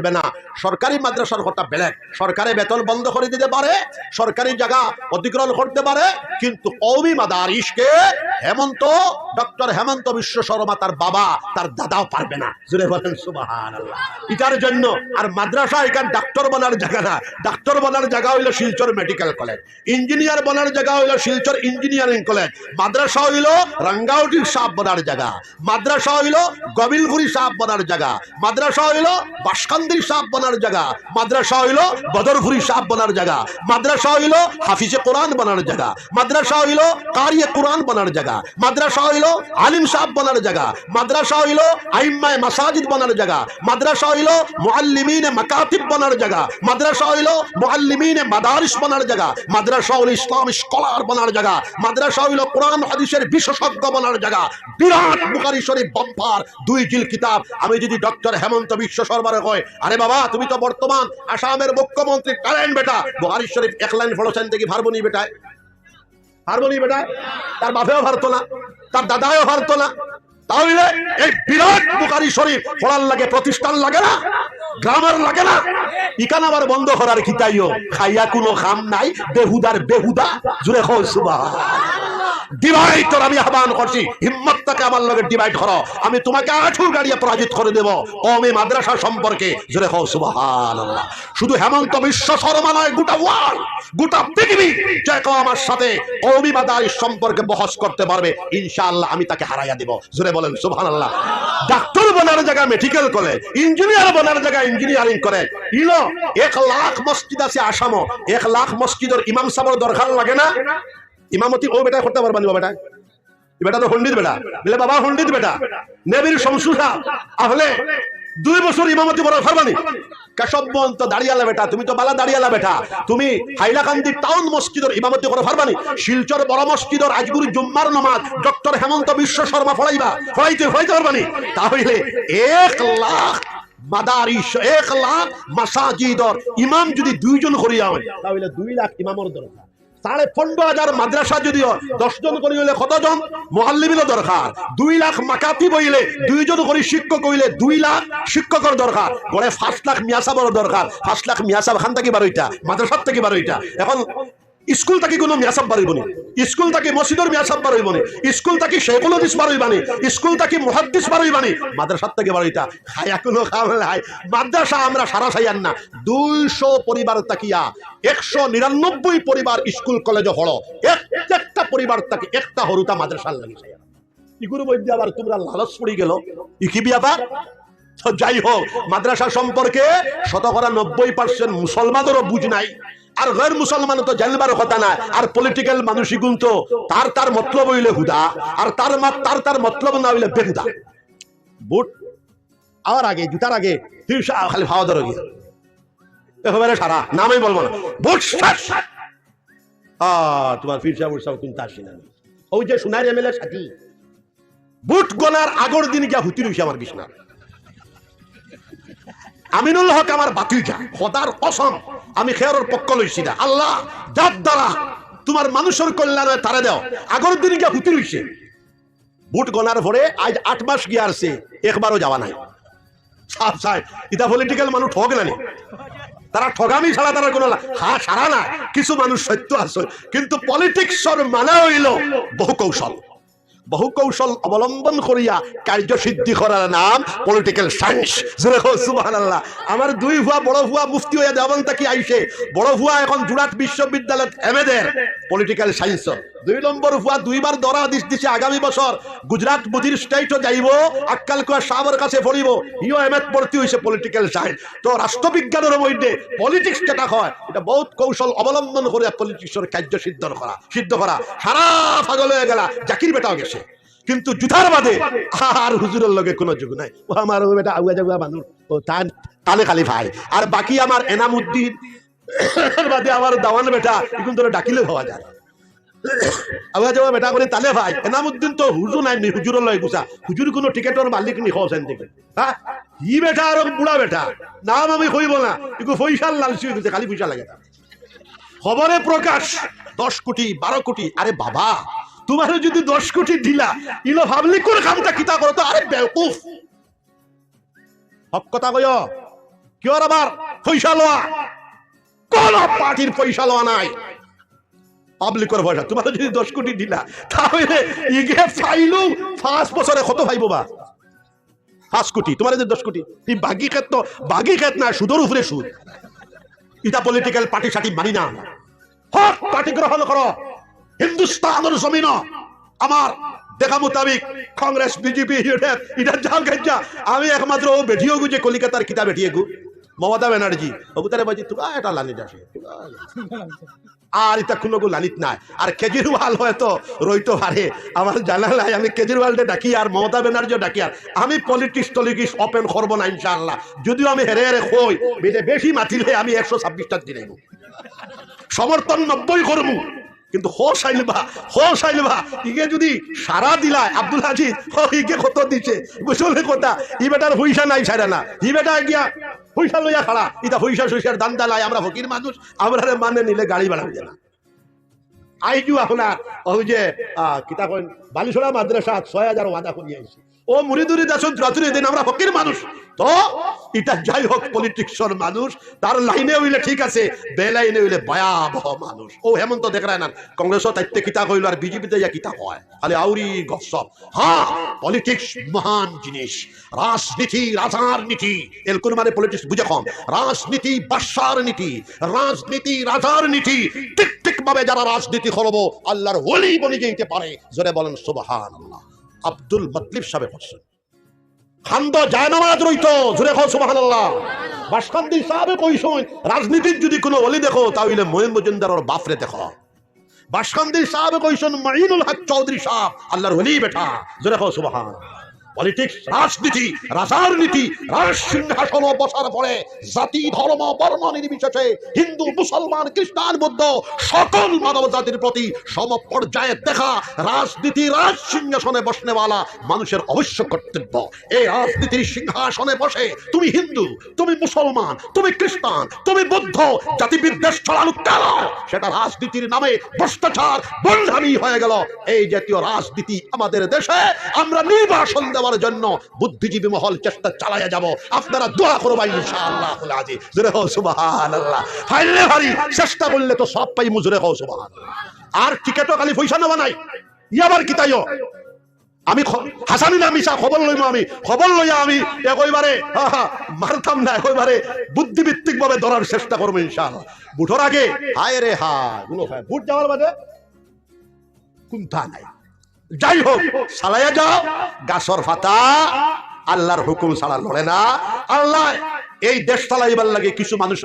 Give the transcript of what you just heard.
পারবে না। সরকারি মাদ্রাসার কথা বেলেগ। সরকারি বেতন বন্ধ করে দিতে পারে, সরকারি জায়গা অধিগ্রহণ করতে পারে, কিন্তু কৌমি মাদারিসকে হেমন্ত, ডক্টর হেমন্ত বিশ্ব শর্মা তার বাবা, তার দাদাও পারবে না। জুড়ে বলেন সুবাহান এটার জন্য আর মাদ্রাসা এখান ডাক্তার বনার জায়গা না। ডাক্তার বনার জায়গা হইল শিলচর মেডিকেল কলেজ। ইঞ্জিনিয়ার বলার জায়গা হইল শিলচর ইঞ্জিনিয়ারিং কলেজ। মাদ্রাসা হইল রাঙ্গাউটির সাপ বনার জায়গা। মাদ্রাসা হইল গবিলগুড়ি সাপ বনার জায়গা। মাদ্রাসা হইল হইল বাসকান্দির সাপ বনার জায়গা মাদ্রাসা হইল বদরঘুরি সাপ বনার জায়গা মাদ্রাসা হইল হাফিজে কোরআন বনার জায়গা মাদ্রাসা হইল কারিয়ে কোরআন বনার জায়গা মাদ্রাসা হইল আলিম সাহেব বনার জায়গা মাদ্রাসা হইল আইম্মায় মাসাজিদ বনার জায়গা মাদ্রাসা হইল মুআল্লিমিনে মাকাতিব বনার জায়গা মাদ্রাসা হইল মুআল্লিমিনে মাদারিস বনার জায়গা মাদ্রাসা হইল ইসলাম স্কলার বনার জায়গা মাদ্রাসা হইল কোরআন হাদিসের বিশেষজ্ঞ বনার জায়গা বিরাট বুখারী শরীফ বাম্পার দুই জিল কিতাব আমি যদি ডক্টর হেমন্ত বিশ্ব শর্মারে কয় আরে বাবা, তুমি তো বর্তমান আসামের মুখ্যমন্ত্রী, কারেন বেটা। বুখারী শরীফ এক লাইন ফলোছেন দেখি ভারবনি বেটায়। পারবনি বেটা তার বাপেও পারতো না, তার দাদাও পারতো না। তাহলে এই বিরাট বুকারি শরীফ পড়ার লাগে, প্রতিষ্ঠান লাগে না, গ্রামের লাগে না। ইকান আবার বন্ধ করার খিতাইও খাইয়া কোনো খাম নাই, বেহুদার বেহুদা। জুড়ে খো সুবাহ ডিভাইড তোর আমি আহ্বান করছি। হিম্মতটাকে আমার লগে ডিভাইড করো। আমি তোমাকে আঠুর গাড়িয়ে পরাজিত করে দেব। কমে মাদ্রাসা সম্পর্কে জোরে হও সুবহানাল্লাহ। শুধু হেমন্ত বিশ্ব শর্মা নয়, গোটা ওয়ার্ল্ড গোটা পৃথিবী যে আমার সাথে। কৌমি মাদারিস সম্পর্কে বহস করতে পারবে। ইনশাআল্লাহ আমি তাকে হারাইয়া দেব। জোরে বলেন, সুবহানাল্লাহ। ডাক্তার বনার জায়গা মেডিকেল কলেজ ইঞ্জিনিয়ার বনার জায়গা ইঞ্জিনিয়ারিং কলেজ ইলো এক লাখ মসজিদ আছে আসামও। এক লাখ মসজিদের ইমাম সাহেবের দরকার লাগে না? ইমামতি ও বেটা করতে পারবানি ও বেটা বেটা তো হন্ডিত বেটা। বলে, বাবা হন্ডিত বেটা। নেবির শমসুসা আহলে দুই বছর ইমামতি কেশবন্ত দাঁড়িয়ালা বেটা, তুমি তো বালা দাঁড়িয়ালা বেটা। তুমি হাইলাকান্দি টাউন মসজিদের ইমামতি করে পারবানি শিলচর বড় মসজিদের আজগুরি জুম্মার নমাজ, ডক্টর হেমন্ত বিশ্ব শর্মা ফড়াইবা ফড়াইতে ফড়াইতে পারবানি তাহলে এক লাখ মাদারিস, এক লাখ মাসাজিদর ইমাম যদি দুইজন করিয়া হয়, তাহলে দুই লাখ ইমামর দরকার। সাড়ে পনেরো হাজার মাদ্রাসা যদিও দশজন করি হইলে কতজন? মহাল্লিমিনও দরকার। দুই লাখ মাকাতি বইলে দুইজন করি শিক্ষক হইলে দুই লাখ শিক্ষকর দরকার। গড়ে পাঁচ লাখ মিয়াসাবর দরকার। পাঁচ লাখ মিয়াসাব খান থেকে বারোইটা, মাদ্রাসার থেকে বারোইটা। এখন স্কুল থাকি কোনো মিয়াসাব বাড়িব নি। স্কুল থাকি মসজিদর মিয়াসাব বাড়িব নি। স্কুল থাকি শেখুল হাদিস বাড়িবানি স্কুল থাকি মুহাদ্দিস বাড়িবানি মাদ্রাসার থেকে বাড়িটা খায়া কোনো নাই। মাদ্রাসা আমরা সারা সাইয়ান না। দুইশো পরিবার তাকিয়া, একশো নিরানব্বই পরিবার স্কুল, কলেজে হড় একটা পরিবার তাকে একটা হরুতা মাদ্রাসার লাগে সাইয়া ইগুরু বৈদ্য আবার তোমরা লালচ পড়ি গেল? কি তো যাই হোক, মাদ্রাসা সম্পর্কে শতকরা নব্বই পার্সেন্ট মুসলমানেরও বুঝ নাই। আর গैर মুসলমান তো জানবার কথা না আর পলিটিক্যাল মানুষই কিন্তু তার তার মতলব হইলে হুদা, আর তার তার তার মতলব না হইলে বেহুদা। বুট আর আগে, জুতার আগে খালি ভাওয়া ধরে গিয়ে। একেবারে সারা, নামই বলব না। বুট তোমার ফিরসা বুটসা তুমি তার সিনা ওই যে সোনার এমএলএ সাথী। বুট গনার আগর দিন গিয়া হুতি রইছে আমার বিছনার আমিনুল হক আমার বাতিজা, খোদার কসম। আমি খেয়ারের পক্ষ লইছি না। আল্লাহ, যার দ্বারা তোমার মানুষের কল্যাণে তারে দাও। আগর দিন গিয়া হুতি রইছে। বুট গনার ভরে আজ আট মাস গিয়ে আসছে, একবারও যাওয়া নাই। সাফ সাহেব ইটা পলিটিক্যাল মানুষ ঠক নানি। তারা ঠগামি ছাড়া তারা কোনো হা সারা না কিছু মানুষ সত্য আছে। কিন্তু পলিটিক্সর মানে হইল বহু কৌশল। বহু কৌশল অবলম্বন করিয়া কার্যসিদ্ধি করার নাম পলিটিক্যাল সায়েন্স সুবহানাল্লাহ। আমার দুই ভুয়া, বড় ভুয়া মুফতি হইয়া দেওয়ান তাকি আইসে? বড় ভুয়া এখন জুরাট বিশ্ববিদ্যালয় এমএদের পলিটিক্যাল সায়েন্স দুই নম্বর ভুয়া দুইবার দরা দিস দিছে আগামী বছর। গুজরাট মুদির স্টেটও যাইব, আক্কাল কুয়া সাহেবের কাছে পড়িব। ইও এমএত ভর্তি হইছে পলিটিক্যাল সায়েন্স তো রাষ্ট্রবিজ্ঞানের মধ্যে পলিটিক্স যেটা হয়, এটা বহুত কৌশল অবলম্বন করে পলিটিক্সের কার্য সিদ্ধ করা সিদ্ধ করা। সারা পাগল হয়ে গেলা, জাকির বেটাও গেছে। কিন্তু জুতার বাদে আর হুজুরের লগে কোনো যোগ নাই। ও আমার বেটা আগুয়া জাগুয়া মানুষ। ও তার তালে খালি ভাই। আর বাকি আমার এনামুদ্দিন বাদে আমার দাওয়ান বেটা এখন তোরা ডাকিলে হওয়া যায় যাওয়া বেটা করে তালে ভাই, এনামুদ্দিন তো হুজুর নাই নি হুজুরের লয় গুছা হুজুর কোনো টিকেটের মালিক নি হওয়া থেকে হ্যাঁ ই বেটা আর বুড়া বেটা, নাম আমি কইব না। একটু পয়সার লালচি হয়ে গেছে খালি পয়সা লাগে খবরে প্রকাশ দশ কোটি বারো কোটি আরে বাবা তোমার যদি দশ কোটি দিলা ইলো ভাবলি কোন কামটা কিতা করো তো আরে বেউকুফ। হক কথা কয়। কেউ আবার পয়সা লওয়া কোন পার্টির পয়সা লওয়া নাই। পাবলিকের পয়সা তোমার যদি দশ কোটি দিলা, তাহলে ইগে ফাইলু পাঁচ বছরে কত ভাইব বা? পাঁচ কোটি, তোমার যে দশ কোটি। এই বাগি ক্ষেত তো বাগি ক্ষেত না, সুদর উপরে সুদ। ইটা পলিটিক্যাল পার্টি সাথে মানি না হক পার্টি গ্রহণ করো। হিন্দুস্তানের জমিন। আমার দেখা মোতাবিক কংগ্রেস, বিজেপি এটা জাল গেঞ্জা আমি একমাত্র ও বেঠিও গু যে কলিকাতার কিতা বেঠিয়ে গু। মমতা ব্যানার্জি ওগু তারে বাজি তুকা এটা লানি যাসে। আর এটা কোনো গু লানিত নাই। আর কেজরিওয়াল হয়তো রইতো পারে আমার জানা নাই, আমি কেজরিওয়ালকে ডাকি আর মমতা ব্যানার্জিও ডাকি আর। আমি পলিটিক্স টলিটিক্স ওপেন করব না, ইনশাআল্লাহ। যদিও আমি হেরে হেরে হই, বেটে বেশি মাতিলে আমি একশো ছাব্বিশটা দিলে সমর্থন নব্বই করব। কিন্তু হো সাইলবা হো সাইলবা ইগে যদি সারা দিলায় আব্দুল আজিজ ও ইগে কত দিছে? বুঝলে কথা ই বেটার হুইসা নাই সারা না। ই বেটা গিয়া হুইসা লইয়া খাড়া। ইটা পয়সা সুইসার দান দালাই আমরা ফকির মানুষ আমরা মানে নিলে গাড়ি বাড়া হইছে না। আইজু আপনার ওই যে আহ, কিতা কইন বালিশোড়া মাদ্রাসা ছয় হাজার ওয়াদা করিয়ে আইছি। ও মুড়িদুরি দাসন রাতুরি দিন, আমরা ফকির মানুষ। তো, এটা যাই হোক পলিটিক্সর মানুষ, তার লাইনে হইলে ঠিক আছে, বেলাইনে হইলে ভয়াবহ মানুষ। ও হেমন্ত দেখরায় না কংগ্রেসও তাইতে কিতা কইল আর বিজেপিতে ইয়া কিতা হয়, খালি আউরি গসব হ্যাঁ পলিটিক্স মহান জিনিস। রাজনীতি রাজার নীতি। এলকুন মানে পলিটিক্স বুঝে কম। রাজনীতি বাদশার নীতি। রাজনীতি রাজার নীতি। ঠিক ঠিক ভাবে যারা রাজনীতি করব, আল্লাহর ওলি বনি যেতে পারে। জোরে বলেন সুবাহান আল্লাহ আব্দুল মতলিব সাহেব হোসেন খান্দ জায়নামাজ রইত, জোরে খাও সুবাহ বাসকান্দি সাহেবে সময়? রাজনীতির যদি কোনো অলি দেখো, তাহলে মহিন মজুমদারের বাফরে দেখো। বাসকান্দি সাহেব কইসন মাইনুল হক চৌধুরী সাহেব, আল্লাহর ওলি বেটা। জোরে খাও সুবাহান পলিটিক্স রাজনীতি রাজনীতি রাজ সিংহাসন বসার পরে জাতি, ধর্ম, বর্ণ নির্বিশেষে হিন্দু, মুসলমান, খ্রিস্টান, বৌদ্ধ সকল মানব জাতির প্রতি সম পর্যায়ে দেখা রাজনীতি, রাজ সিংহাসনে বসনেওয়ালা মানুষের অবশ্য কর্তব্য। এই রাজনীতির সিংহাসনে বসে তুমি হিন্দু, তুমি মুসলমান, তুমি খ্রিস্টান, তুমি বৌদ্ধ জাতি বিদ্বেষ ছড়ানো কেন? সেটা রাজনীতির নামে ভ্রষ্টাচার, বন্ধামি হয়ে গেল। এই জাতীয় রাজনীতি আমাদের দেশে আমরা নির্বাসন দেওয়ার জন্য বুদ্ধিজীবী মহল চেষ্টা চালাইয়া যাব। আপনারা দোয়া করবা ইনশাআল্লাহ আজি জোরে হও সুবহানাল্লাহ। ফাইলে ভারি চেষ্টা করলে তো সব পাই মুজরে হও সুবহানাল্লাহ। আর টিকেটও খালি পয়সা নেওয়া নাই। ইয়াবার কি তাইও? আমি হাসানি না মিশা খবর লইম আমি। খবর লইয়া আমি একইবারে হা, হা, মারতাম না একইবারে বুদ্ধিভিত্তিক ভাবে ধরার চেষ্টা করব ইনশাআল্লাহ। বুঠোর আগে হায় রে হায়গুলো বুট যাওয়ার বাদে কুন্থা নাই। যাই হোক সালাইয়া যাও, গাছর ফাতা, আল্লাহর হুকুম ছাড়া লড়ে না। আল্লাহ, এই দেশ চালাইবার লাগে কিছু মানুষ